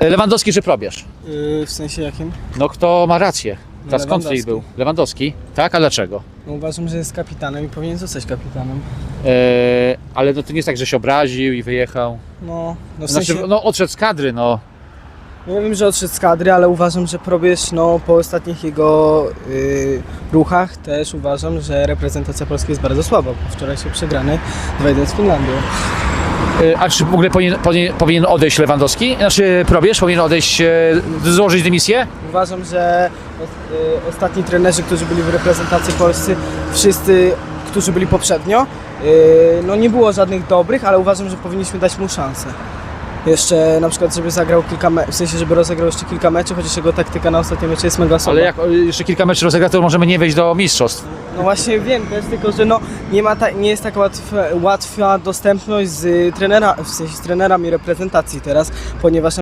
E, Lewandowski czy Probierz? Yy, w sensie jakim? No kto ma rację? No, Teraz konflikt Lewandowski. był. Lewandowski? Tak, a dlaczego? No, uważam, że jest kapitanem i powinien zostać kapitanem. E, ale no to nie jest tak, że się obraził i wyjechał. No, no w Znaczy, sensie, no odszedł z kadry, no. no ja wiem, że odszedł z kadry, ale uważam, że Probierz, no po ostatnich jego yy, ruchach też uważam, że reprezentacja Polski jest bardzo słaba. Wczoraj się przegrany 2-1 z Finlandią. E, a czy w ogóle powinien, powinien, odejść Lewandowski? Znaczy Probierz powinien odejść, e, złożyć dymisję? Uważam, że y, ostatni trenerzy, którzy byli w reprezentacji Polscy, wszyscy, którzy byli poprzednio, no nie było żadnych dobrych, ale uważam, że powinniśmy dać mu szansę. Jeszcze na przykład, żeby zagrał kilka w sensie, żeby rozegrał jeszcze kilka meczów, chociaż jego taktyka na ostatnim meczu jest mega słaba. Ale jak e, jeszcze kilka meczów rozegra, to możemy nie wejść do mistrzostw. No właśnie wiem też, tylko że no nie, ma ta, nie jest taka łatwa, łatwa dostępność z, y, trenera, w sensie z trenerami reprezentacji teraz, ponieważ